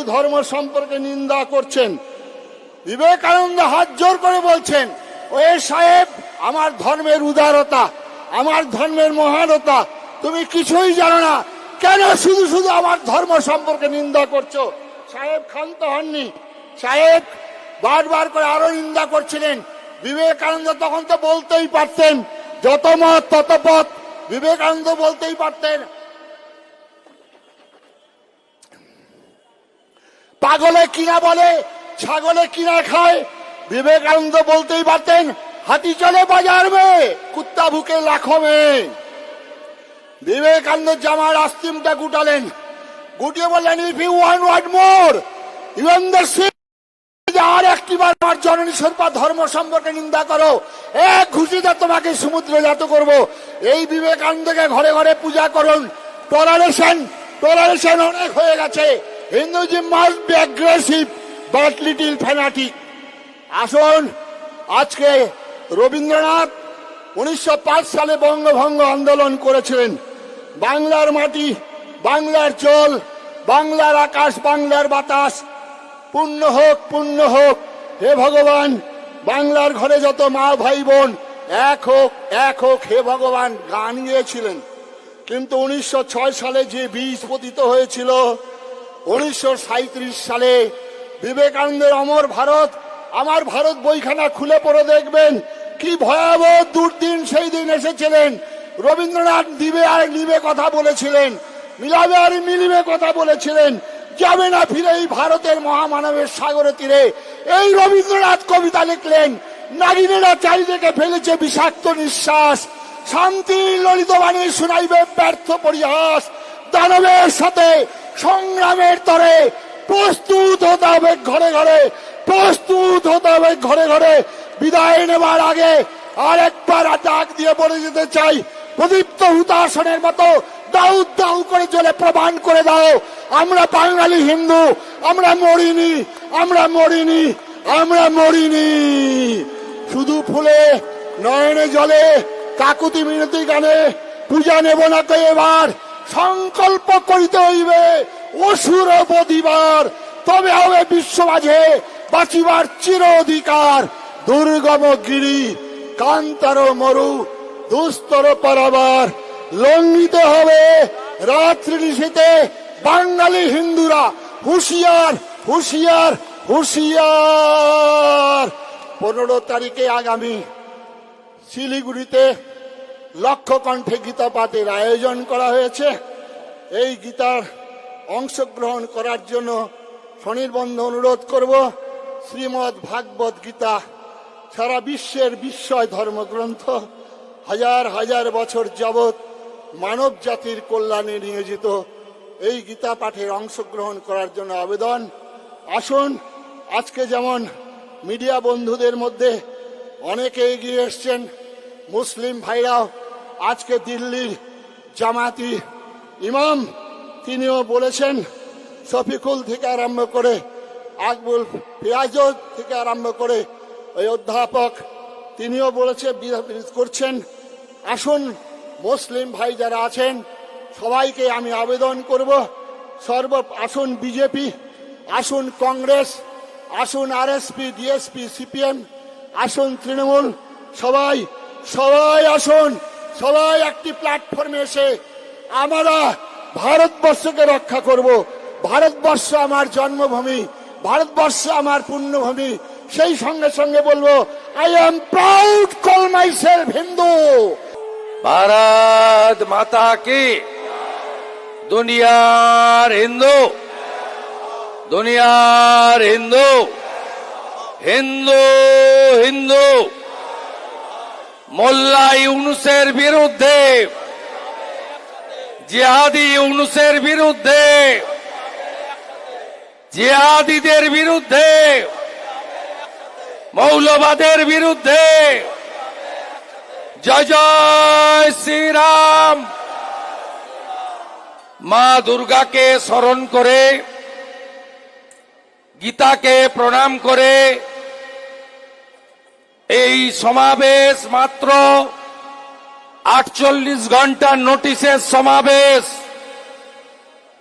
হিন্দু ধর্ম সম্পর্কে নিন্দা করছেন। বিবেকানন্দ হাত জোর করে বলছেন ওয়ে সাহেব, আমার ধর্মের উদারতা, আমার ধর্মের মহানতা, তুমি কিছুই জানো না। কেন শুধু শুধু আমার ধর্ম সম্পর্কে নিন্দা করছ? সাহেব ক্ষান্ত হননি। সাহেব বারবার করে আরও নিন্দা করছিলেন। বিবেকানন্দ তখন তো বলতেই পারতেন, যত মত তত পথ। বিবেকানন্দ বলতেই পারতেন পাগলে কিনা বলে, ছাগলে কিনা খায়। বিবেকানন্দ বলতেই পারতেন, হাতি চলে বাজার মে, কুত্তা ভুকে লাখো মে। বিবেকানন্দ জামার আস্তিমটা গুটালেন। গুটিয়ে বললেন if you want what more ইউএন্দার Singh আর একটিবার আমার জননী সর্বা ধর্ম সম্পর্কে নিন্দা করো। এক ঘুষিতে তোমাকে সমুদ্রে জাত করব। এই বিবেকানন্দকে ঘরে ঘরে পূজা করুন। টলারেশন টলারেশন অনেক হয়ে গেছে। Hindus must be aggressive but little fanatic আসুন, আজকে রবীন্দ্রনাথ উনিশশো পাঁচ সালে বঙ্গভঙ্গ আন্দোলন করেছিলেন। বাংলার মাটি, বাংলার জল, বাংলার আকাশ, বাংলার বাতাস। পূর্ণ হোক পূর্ণ হোক, হে ভগবান, বাংলার ঘরে যত মা ভাই বোন, এক হোক এক হোক, হে ভগবান, গান গিয়েছিলেন। কিন্তু উনিশশো ছয় সালে যে বীজ পতিত হয়েছিল উনিশশো সাঁইত্রিশ সালে বিবেকানন্দের অমর ভারত, আমার ভারত বইখানা খুলে পড়ে দেখবেন কি ভয়াবহ দুর্দিন সেই দিন এসেছিলেন। রবীন্দ্রনাথ দিবে আর নিবে কথা বলেছিলেন মিলাবে আর মিলিবে কথা বলেছিলেন, যাবে না ফিরে এই ভারতের মহামানবের সাগরে তীরে। এই রবীন্দ্রনাথ কবিতা লিখলেন, নাগিনেরা চারিদিকে ফেলেছে বিষাক্ত নিঃশ্বাস, শান্তি ললিত বাণী শুনাইবে ব্যর্থ পরিহাস, দানবের সাথে সংগ্রামের তরে প্রস্তুত হতে হবে ঘরে ঘরে, প্রস্তুত হতে হবে ঘরে ঘরে। বিদায় নেবার আগে আর একবার ডাক দিয়ে বলে যেতে চাই, প্রদীপ্ত হুতাসনের মতো দাউ দাউ করে চলে প্রমাণ করে দাও। আমরা বাঙালি হিন্দু, আমরা মরিনি আমরা মরিনি আমরা মরিনি। শুধু ফুলে, নয়নে জলে, কাকুতি মিনতি গানে, পূজা নেব না তো এবার? সংকল্প করিতে হইবে। অসুর বদিবার তবে হবে বিশ্ব মাঝে বাঁচিবার চির অধিকার। দুর্গম গিরি, কান্তার মরু, দুস্তর পারাবার। লঙ্ঘিত হবে রাত্রি নিশীতে বাঙালি হিন্দুরা। হুঁশিয়ার হুঁশিয়ার হুঁশিয়ার। পনেরো তারিখে আগামী শিলিগুড়িতে লক্ষ কণ্ঠে গীতা পাঠের আয়োজন করা হয়েছে। এই গীতার অংশগ্রহণ করার জন্য স্বনির্বন্ধ অনুরোধ করব শ্রীমৎ ভাগবত গীতা সারা বিশ্বের বিস্ময় ধর্মগ্রন্থ, হাজার হাজার বছর যাবৎ মানব জাতির কল্যাণে নিয়োজিত। এই গীতা পাঠের অংশগ্রহণ করার জন্য আবেদন। আসুন, আজকে যেমন মিডিয়া বন্ধুদের মধ্যে অনেকে এগিয়ে এসছেন, মুসলিম ভাইরাও আজকে দিল্লির জামাতি ইমাম, তিনিও বলেছেন, শফিকুল থেকে আরম্ভ করে আকবুল পেঁয়াজ থেকে আরম্ভ করে ওই অধ্যাপক, তিনিও বলেছে করছেন। আসুন, মুসলিম ভাই যারা আছেন, সবাইকে আমি আবেদন করব। সর্ব, আসুন বিজেপি, আসুন কংগ্রেস, আসুন আরএসপি, ডিএসপি, সিপিএম, আসুন তৃণমূল, সবাই সবাই আসুন। সবাই একটি প্ল্যাটফর্মে এসে আমরা ভারতবর্ষকে রক্ষা করব। ভারতবর্ষ আমার জন্মভূমি, ভারতবর্ষ আমার পুণ্যভূমি সেই সঙ্গে সঙ্গে বলব I am proud call myself Hindu Bharat মাতা কি? দুনিয়ার হিন্দু। দুনিয়ার হিন্দু। হিন্দু হিন্দু। মোল্লা ইউনুসের বিরুদ্ধে, জিহাদি ইউনুসের বিরুদ্ধে, জিহাদিদের বিরুদ্ধে, মৌলবাদের বিরুদ্ধে, জয় জয় শ্রীরাম। মা দুর্গাকে স্মরণ করে, গীতাকে প্রণাম করে এই সমাবেশ মাত্র আটচল্লিশ ঘণ্টার নোটিশের সমাবেশ।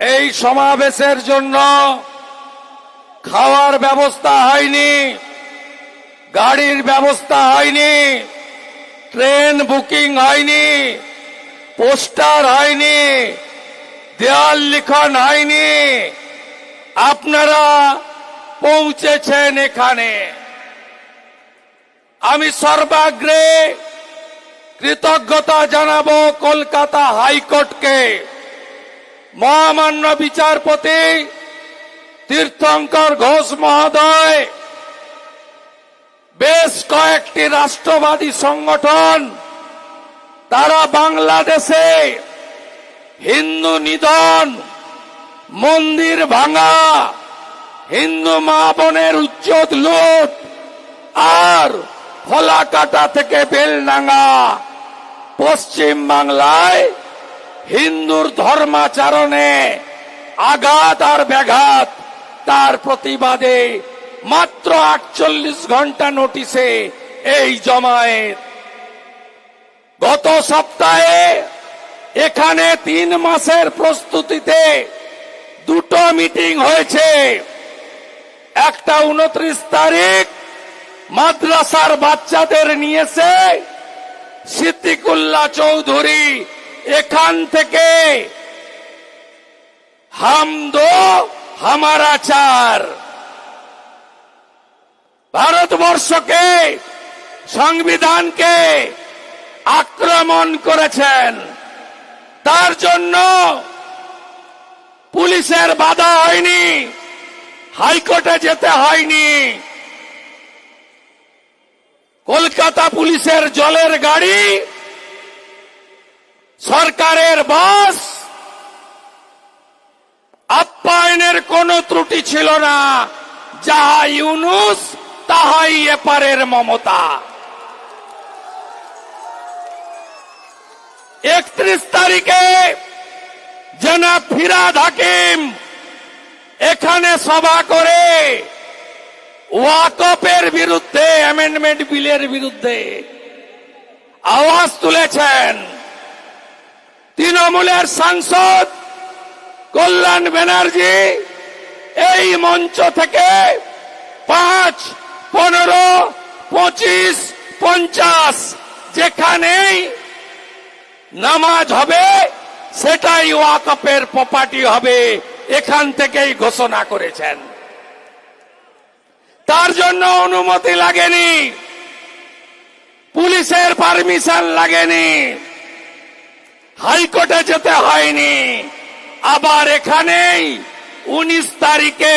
এই সমাবেশের জন্য খাওয়ার ব্যবস্থা হয়নি, গাড়ির ব্যবস্থা হয়নি, ট্রেন বুকিং হয়নি, পোস্টার হয়নি, দেয়াল লিখন হয়নি। আপনারা পৌঁছেছেন এখানে। আমি সর্বাগ্রে কৃতজ্ঞতা জানাব কলকাতা হাইকোর্টকে। মহামান্য বিচারপতি তীর্থঙ্কর ঘোষ মহোদয়, বেশ কয়েকটি রাষ্ট্রবাদী সংগঠন, তারা বাংলাদেশে হিন্দু নিধন, মন্দির ভাঙা, হিন্দু মা বোনের উজ্জ্বল লুট, আর ফলাকাটা থেকে বেলডাঙ্গা, পশ্চিম বাংলায় হিন্দুর ধর্মাচরণে আঘাত আর ব্যাঘাত, তার প্রতিবাদে মাত্র আটচল্লিশ ঘণ্টা নোটিশে এই জমায়েত। গত সপ্তাহে এখানে তিন মাসের প্রস্তুতিতে দুটো মিটিং হয়েছে। একটা উনত্রিশ তারিখ মাদ্রাসার বাচ্চাদের নিয়েছে সিদ্দিকুল্লাহ চৌধুরী, এখান থেকে হাম দো হামারা চার ভারতবর্ষকে, সংবিধানকে আক্রমণ করেছেন। তার জন্য পুলিশের বাধা হয়নি, হাইকোর্টে যেতে হয়নি। কলকাতা পুলিশের জলের গাড়ি, সরকারের বাস, আপ্যায়নের কোনো ত্রুটি ছিল না। যাহা ইউনুস, তাহাই এপারের মমতা। একত্রিশ তারিখে জনাব ফিরাদ হাকিম এখানে সভা করে ওয়াকপের বিরুদ্ধে অ্যামেন্ডমেন্ট বিলের বিরুদ্ধে আওয়াজ তুলেছেন তৃণমূলের সাংসদ কল্যাণ ব্যানার্জি। এই মঞ্চ থেকে পাঁচ, পনেরো, পঁচিশ, পঞ্চাশ যেখানেই নামাজ হবে, সেটাই ওয়াকপের প্রপার্টি হবে। এখান থেকেই ঘোষণা করেছেন। তার জন্য অনুমতি লাগেনি। পুলিশের পারমিশন লাগেনি। হাইকোর্টে যেতে হয়নি। আবার এখানেই উনিশ তারিখে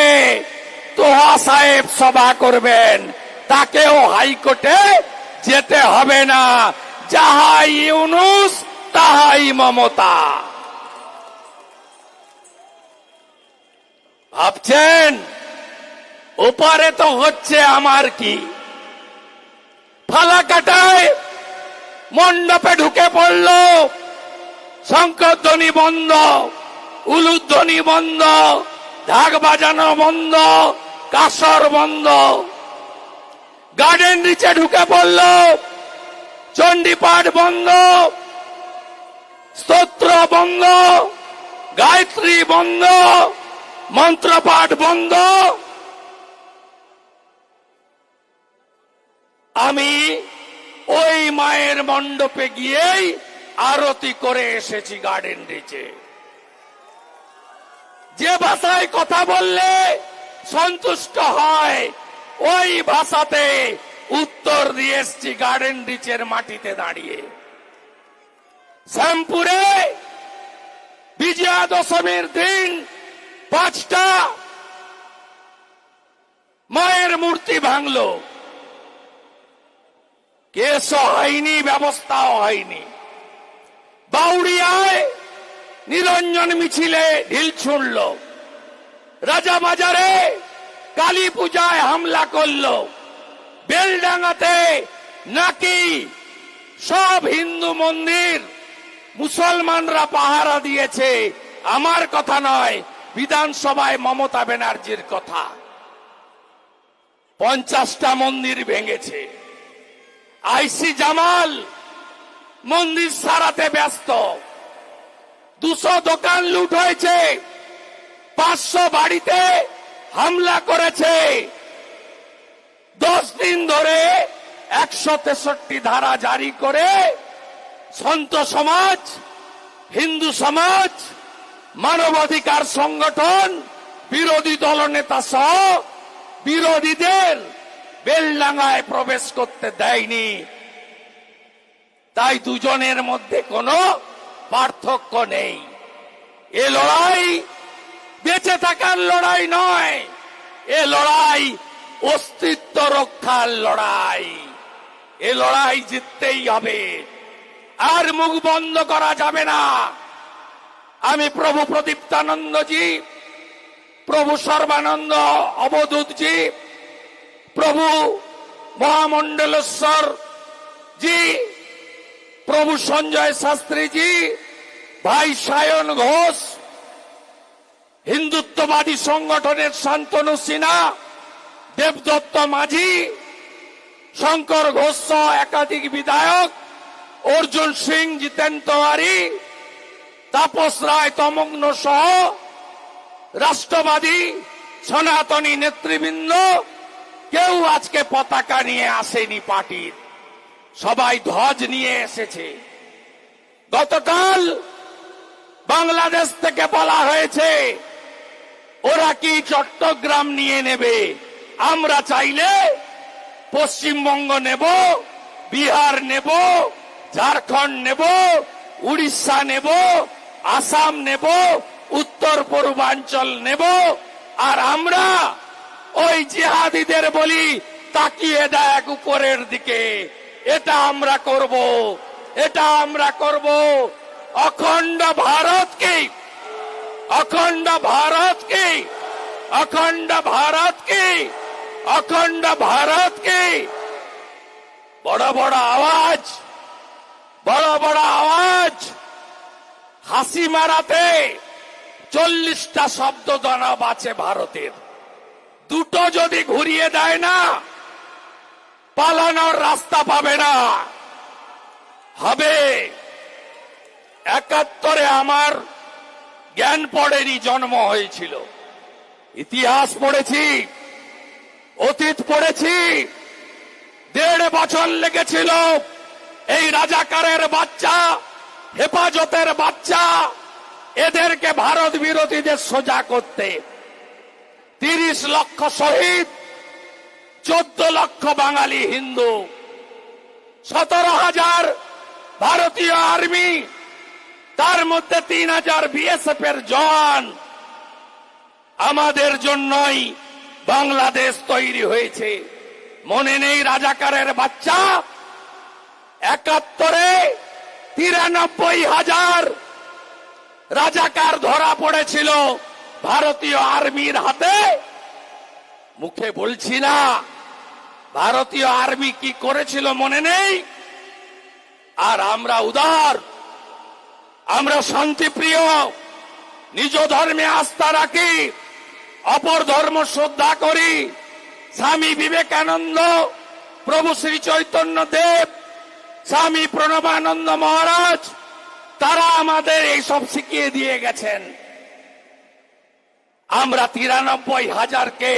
তোহা সাহেব সভা করবেন। তাকেও হাইকোর্টে যেতে হবে না। যাহাই ইউনুস, তাহাই মমতা। ভাবছেন? ওপারে তো হচ্ছে আমার কি? ফালা কাটায় মণ্ডপে ঢুকে পড়ল। শঙ্করধ্বনি বন্ধ, উলুধ্বনি বন্ধ, ঢাক বাজানো বন্ধ, কাসর বন্ধ। গার্ডেন নিচে ঢুকে পড়ল। চণ্ডীপাঠ বন্ধ, স্তোত্র বন্ধ, গায়ত্রী বন্ধ, মন্ত্রপাঠ বন্ধ। আমি ওই মায়ের মণ্ডপে গিয়েই আরতি করে এসেছি গার্ডেন রিচে যে ভাষায় কথা বললে সন্তুষ্ট হয়, ওই ভাষাতে উত্তর দিয়ে এসছি গার্ডেন রিচের মাটিতে দাঁড়িয়ে। শ্যামপুরে বিজয়া দশমীর দিন পাঁচটা মায়ের মূর্তি ভাঙলো। কেসও হয়নি, ব্যবস্থাও হয়নি। বাউরিয়ায় নিরঞ্জন মিছিলে ঢিল ছুড়ল। রাজাবাজারে কালী পূজায় হামলা করল। বেলডাঙ্গাতে নাকি সব হিন্দু মন্দির মুসলমানরা পাহারা দিয়েছে, আমার কথা নয়, বিধানসভায় মমতা ব্যানার্জির কথা। পঞ্চাশটা মন্দির ভেঙেছে। আইসি জামাল, মন্দির সারাতে ব্যস্ত। দুশো দোকান লুট হয়েছে, পাঁচশো বাড়িতে হামলা করেছে। দশ দিন ধরে একশো তেষট্টি ধারা জারি করে সন্ত সমাজ, হিন্দু সমাজ, মানবাধিকার সংগঠন, বিরোধী দলনেতা সহ বিরোধীদের বেলডাঙ্গায় প্রবেশ করতে দেয়নি। তাই দুজনের মধ্যে কোনো পার্থক্য নেই। এ লড়াই বেঁচে থাকার লড়াই নয়, এ লড়াই অস্তিত্ব রক্ষার লড়াই। এ লড়াই জিততেই হবে, আর মুখ বন্ধ করা যাবে না। আমি প্রভু প্রদীপ্তানন্দজি, প্রভু সর্বানন্দ অবধূতজি প্রভু মহামণ্ডলেশ্বর জি, প্রভু সঞ্জয় শাস্ত্রীজি, ভাই সায়ন ঘোষ, হিন্দুত্ববাদী সংগঠনের শান্তনু সিনহা, দেবদত্ত মাঝি, শঙ্কর ঘোষ একাধিক বিধায়ক, অর্জুন সিং জিতেন তেওয়ারি, তাপস রায় তমগ্ন সহ রাষ্ট্রবাদী সনাতনী নেতৃবৃন্দ কেউ আজকে পতাকা নিয়ে আসেনি পার্টির। সবাই ধ্বজ নিয়ে এসেছে। গতকাল বাংলাদেশ থেকে বলা হয়েছে, ওরা কি চট্টগ্রাম নিয়ে নেবে? আমরা চাইলে পশ্চিমবঙ্গ নেব, বিহার নেব, ঝাড়খণ্ড নেব, উড়িষ্যা নেব, আসাম নেব, উত্তর পূর্বাঞ্চল নেব, আর আমরা ওই জিহাদিদের বলি, তাকিয়ে দেখ উপরের দিকে। এটা আমরা করব, এটা আমরা করব। অখণ্ড ভারতকে অখণ্ড ভারতকে অখণ্ড ভারতকে অখণ্ড ভারতকে বড় বড় আওয়াজ, বড় বড় আওয়াজ। হাসি মারাতে চল্লিশটা শব্দ দানব আছে ভারতের। দুটো যদি ঘুরিয়ে দেয় না, পালানোর রাস্তা পাবে না। হবে। একাত্তরে আমার জ্ঞান পড়েনি, জন্ম হয়েছিল। ইতিহাস পড়েছি, অতীত পড়েছি, দেড় বছর লেগেছিল এই রাজাকারের বাচ্চা, হেফাজতের বাচ্চা, এদেরকে ভারত বিরোধীদের সোজা করতে। তিরিশ লক্ষ শহীদ, চোদ্দ লক্ষ বাঙালি হিন্দু, সতেরো হাজার ভারতীয় আর্মি, তার মধ্যে তিন হাজার বিএসএফ এর জওয়ান। আমাদের জন্যই বাংলাদেশ তৈরি হয়েছে। মনে নেই রাজাকারের বাচ্চা? একাত্তরে তিরানব্বই হাজার রাজাকার ধরা পড়েছিল। ভারতীয় আর্মির হাতে? মুখে বলছি না। ভারতীয় আর্মি কি করেছিল মনে নেই? আর আমরা উদার, আমরা শান্তিপ্রিয়, নিজ ধর্মে আস্থা রাখি, অপর ধর্ম শ্রদ্ধা করি। স্বামী বিবেকানন্দ, প্রভু শ্রী চৈতন্য দেব, স্বামী প্রণবানন্দ মহারাজ, তারা আমাদের এইসব শিখিয়ে দিয়ে গেছেন। আমরা তিরানব্বই হাজারকে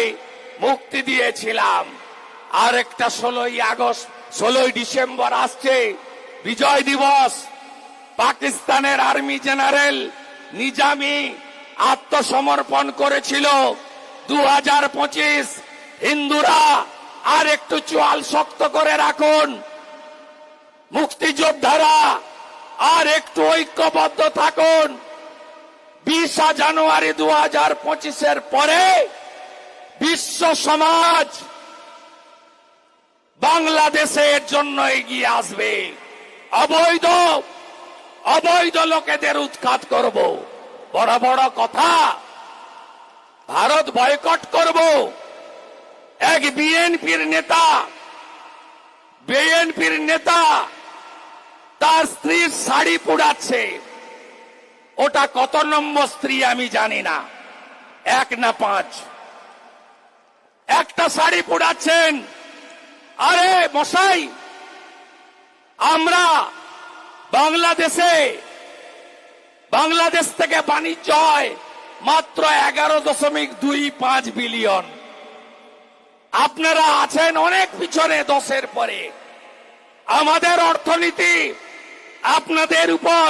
মুক্তি দিয়েছিলাম। আর একটা ষোলোই আগস্ট, ষোলোই ডিসেম্বর আসছে। বিজয় দিবস। পাকিস্তানের আর্মি জেনারেল নিজামি আত্মসমর্পণ করেছিল। দু হাজার পঁচিশ, হিন্দুরা আর একটু চোয়াল শক্ত করে রাখুন। মুক্তিযোদ্ধারা আর একটু ঐক্যবদ্ধ থাকুন। বিশা জানুয়ারি দু হাজার পঁচিশের পরে বিশ্ব সমাজ বাংলাদেশের জন্য এগিয়ে আসবে। অবৈধ অবৈধ লোকেদের উৎখাত করব। বড় বড় কথা, ভারত বয়কট করব। এক বিএনপির নেতা বিএনপির নেতা, তার স্ত্রীর শাড়ি পুড়াচ্ছে। ওটা কত নম্বর স্ত্রী আমি জানি না। এক না পাঁচ। একটা শাড়ি পুড়াচ্ছেন। আরে মশাই, আমরা বাংলাদেশে, বাংলাদেশ থেকে বাণিজ্য হয় মাত্র এগারো দশমিক দুই পাঁচ বিলিয়ন। আপনারা আছেন অনেক পিছনে দশের পরে। আমাদের অর্থনীতি আপনাদের উপর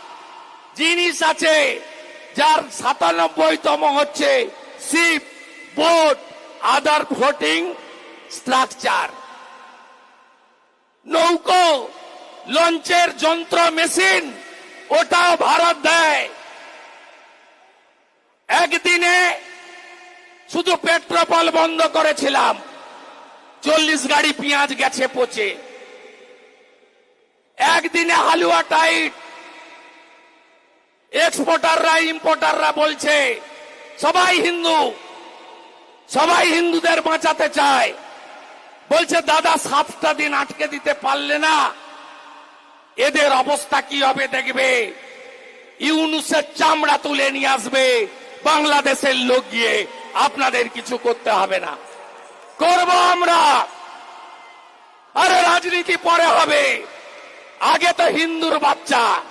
জিনিস আছে যার সাতানব্বইতম হচ্ছে ship, boat, other floating, structure. নৌকো, লঞ্চের যন্ত্র, মেশিন, ওটাও ভারত দেয়। একদিনে শুধু পেট্রোপল বন্ধ করেছিলাম, চল্লিশ গাড়ি পেঁয়াজ গেছে পচে। একদিনে হালুয়া টাইট এক্সপোর্টাররা ইম্পোর্টাররা বলছে, সবাই হিন্দু, সবাই হিন্দুদের বাঁচাতে চায়। বলছে, দাদা, সাতটা দিন আটকে দিতে পারলে না। এদের অবস্থা কি হবে দেখবে? ইউনুসের চামড়া তুলে নিয়ে আসবে, বাংলাদেশের লোক গিয়ে আপনাদের কিছু করতে হবে না। করব আমরা। আরে, রাজনীতি পরে হবে। আগে তো হিন্দুর বাচ্চা।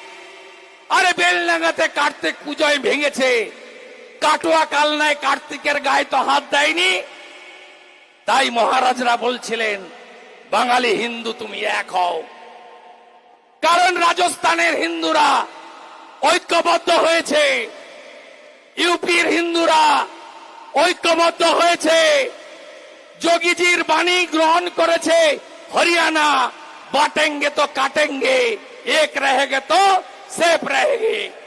আরে বেল বেলডাঙ্গাতে কার্তিক পুজোয় ভেঙেছে। কাটোয়া কালনায় কার্তিকের গায়ে তো হাত দেয়নি। তাই মহারাজরা বলছিলেন, বাঙালি হিন্দু তুমি এক হও। কারণ রাজস্থানের হিন্দুরা ঐক্যবদ্ধ হয়েছে। ইউপির হিন্দুরা ঐক্যবদ্ধ হয়েছে। যোগীজির বাণী গ্রহণ করেছে। হরিয়ানা বাটেঙ্গে তো কাটেঙ্গে, এক রহেগে তো sempre!